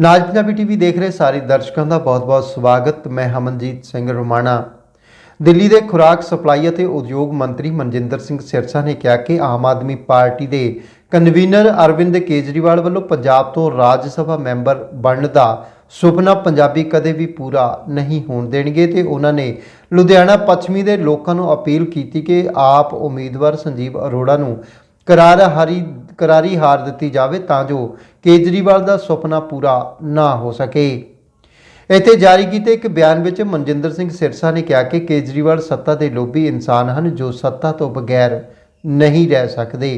ਨਾਜ Punjabi TV ਦੇਖ ਰਹੇ ਸਾਰੇ ਦਰਸ਼ਕਾਂ ਦਾ ਬਹੁਤ-ਬਹੁਤ ਸਵਾਗਤ। ਮੈਂ ਹਮਨਜੀਤ ਸਿੰਘ ਰੋਮਾਣਾ। ਦਿੱਲੀ ਦੇ ਖੁਰਾਕ ਸਪਲਾਈ ਅਤੇ ਉਦਯੋਗ ਮੰਤਰੀ ਮਨਜਿੰਦਰ ਸਿੰਘ ਸਿਰਸਾ ਨੇ ਕਿਹਾ ਕਿ ਆਮ ਆਦਮੀ ਪਾਰਟੀ ਦੇ ਕਨਵੀਨਰ ਅਰਵਿੰਦ ਕੇਜਰੀਵਾਲ ਵੱਲੋਂ ਪੰਜਾਬ ਤੋਂ ਰਾਜ ਸਭਾ ਮੈਂਬਰ ਬਣਨ ਦਾ ਸੁਪਨਾ ਪੰਜਾਬੀ ਕਦੇ ਵੀ ਪੂਰਾ ਨਹੀਂ ਹੋਣ ਦੇਣਗੇ ਤੇ ਉਹਨਾਂ ਨੇ ਲੁਧਿਆਣਾ ਪੱਛਮੀ ਦੇ ਲੋਕਾਂ ਨੂੰ ਅਪੀਲ ਕੀਤੀ ਕਿ ਆਪ ਉਮੀਦਵਾਰ ਸੰਜੀਵ ਅਰੋੜਾ ਨੂੰ ਕਰਾਰ ਹਾਰੀ ਕਰਾਰੀ ਹਾਰ ਦਿੱਤੀ ਜਾਵੇ ਤਾਂ ਜੋ ਕੇਜਰੀਵਾਲ ਦਾ ਸੁਪਨਾ ਪੂਰਾ ਨਾ ਹੋ ਸਕੇ। ਇੱਥੇ ਜਾਰੀ ਕੀਤੇ ਇੱਕ ਬਿਆਨ ਵਿੱਚ ਮਨਜਿੰਦਰ ਸਿੰਘ ਸਿਰਸਾ ਨੇ ਕਿਹਾ ਕਿ ਕੇਜਰੀਵਾਲ ਸੱਤਾ ਦੇ ਲੋਭੀ ਇਨਸਾਨ ਹਨ ਜੋ ਸੱਤਾ ਤੋਂ ਬਗੈਰ ਨਹੀਂ ਰਹਿ ਸਕਦੇ।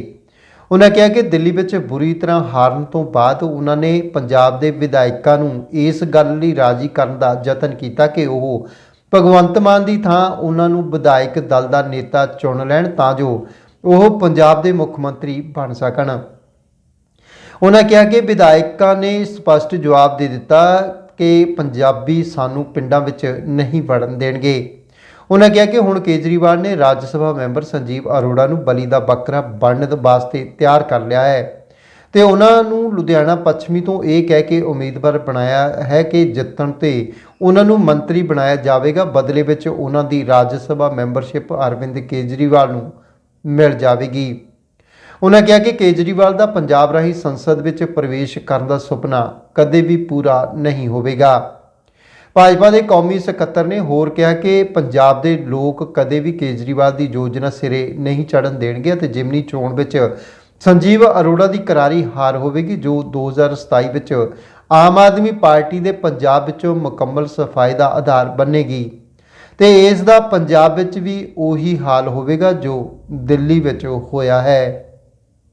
ਉਹਨਾਂ ਕਿਹਾ ਕਿ ਦਿੱਲੀ ਵਿੱਚ ਬੁਰੀ ਤਰ੍ਹਾਂ ਹਾਰਨ ਤੋਂ ਬਾਅਦ ਉਹਨਾਂ ਨੇ ਪੰਜਾਬ ਦੇ ਵਿਧਾਇਕਾਂ ਨੂੰ ਇਸ ਗੱਲ ਲਈ ਰਾਜੀ ਕਰਨ ਦਾ ਯਤਨ ਕੀਤਾ ਕਿ ਉਹ ਭਗਵੰਤ ਮਾਨ ਦੀ ਥਾਂ ਉਹਨਾਂ ਨੂੰ ਵਿਧਾਇਕ ਦਲ ਦਾ ਨੇਤਾ ਚੁਣ ਲੈਣ ਤਾਂ ਜੋ ਉਹ ਪੰਜਾਬ ਦੇ ਮੁੱਖ ਮੰਤਰੀ ਬਣ ਸਕਣ। ਉਹਨਾਂ ਕਿਹਾ ਕਿ ਵਿਧਾਇਕਾਂ ਨੇ ਸਪਸ਼ਟ ਜਵਾਬ ਦੇ ਦਿੱਤਾ ਕਿ ਪੰਜਾਬੀ ਸਾਨੂੰ ਪਿੰਡਾਂ ਵਿੱਚ ਨਹੀਂ ਵੜਨ ਦੇਣਗੇ। ਉਹਨਾਂ ਕਿਹਾ ਕਿ ਹੁਣ ਕੇਜਰੀਵਾਲ ਨੇ ਰਾਜ ਸਭਾ ਮੈਂਬਰ ਸੰਜੀਵ ਅਰੋੜਾ ਨੂੰ ਬਲੀ ਦਾ ਬੱਕਰਾ ਬਣਨ ਵਾਸਤੇ ਤਿਆਰ ਕਰ ਲਿਆ ਹੈ। ਤੇ ਉਹਨਾਂ ਨੂੰ ਲੁਧਿਆਣਾ ਪੱਛਮੀ ਤੋਂ ਇਹ ਕਹਿ ਕੇ ਉਮੀਦਵਾਰ ਬਣਾਇਆ ਹੈ ਕਿ ਜਿੱਤਣ ਤੇ ਉਹਨਾਂ ਨੂੰ ਮੰਤਰੀ ਬਣਾਇਆ ਜਾਵੇਗਾ। ਬਦਲੇ ਵਿੱਚ ਉਹਨਾਂ ਦੀ ਰਾਜ ਸਭਾ ਮੈਂਬਰਸ਼ਿਪ ਅਰਵਿੰਦ ਕੇਜਰੀਵਾਲ ਨੂੰ ਮਿਲ ਜਾਵੇਗੀ। ਉਹਨਾਂ ਕਿਹਾ ਕਿ ਕੇਜਰੀਵਾਲ ਦਾ ਪੰਜਾਬ ਰਾਹੀਂ ਸੰਸਦ ਵਿੱਚ ਪ੍ਰਵੇਸ਼ ਕਰਨ ਦਾ ਸੁਪਨਾ ਕਦੇ ਵੀ ਪੂਰਾ ਨਹੀਂ ਹੋਵੇਗਾ। ਭਾਜਪਾ ਦੇ ਕੌਮੀ ਸਕੱਤਰ ਨੇ ਹੋਰ ਕਿਹਾ ਕਿ ਪੰਜਾਬ ਦੇ ਲੋਕ ਕਦੇ ਵੀ ਕੇਜਰੀਵਾਲ ਦੀ ਯੋਜਨਾ ਸਿਰੇ ਨਹੀਂ ਚੜਨ ਦੇਣਗੇ ਅਤੇ ਜਿਮਨੀ ਚੋਣ ਵਿੱਚ ਸੰਜੀਵ ਅਰੋੜਾ ਦੀ ਕਰਾਰੀ ਹਾਰ ਹੋਵੇਗੀ, ਜੋ 2027 ਵਿੱਚ ਆਮ ਆਦਮੀ ਪਾਰਟੀ ਦੇ ਪੰਜਾਬ ਵਿੱਚੋਂ ਮੁਕੰਮਲ ਸਫ਼ਾਈ ਦਾ ਆਧਾਰ ਬਣੇਗੀ ਤੇ ਇਸ ਦਾ ਪੰਜਾਬ ਵਿੱਚ ਵੀ ਉਹੀ ਹਾਲ ਹੋਵੇਗਾ ਜੋ ਦਿੱਲੀ ਵਿੱਚ ਹੋਇਆ ਹੈ।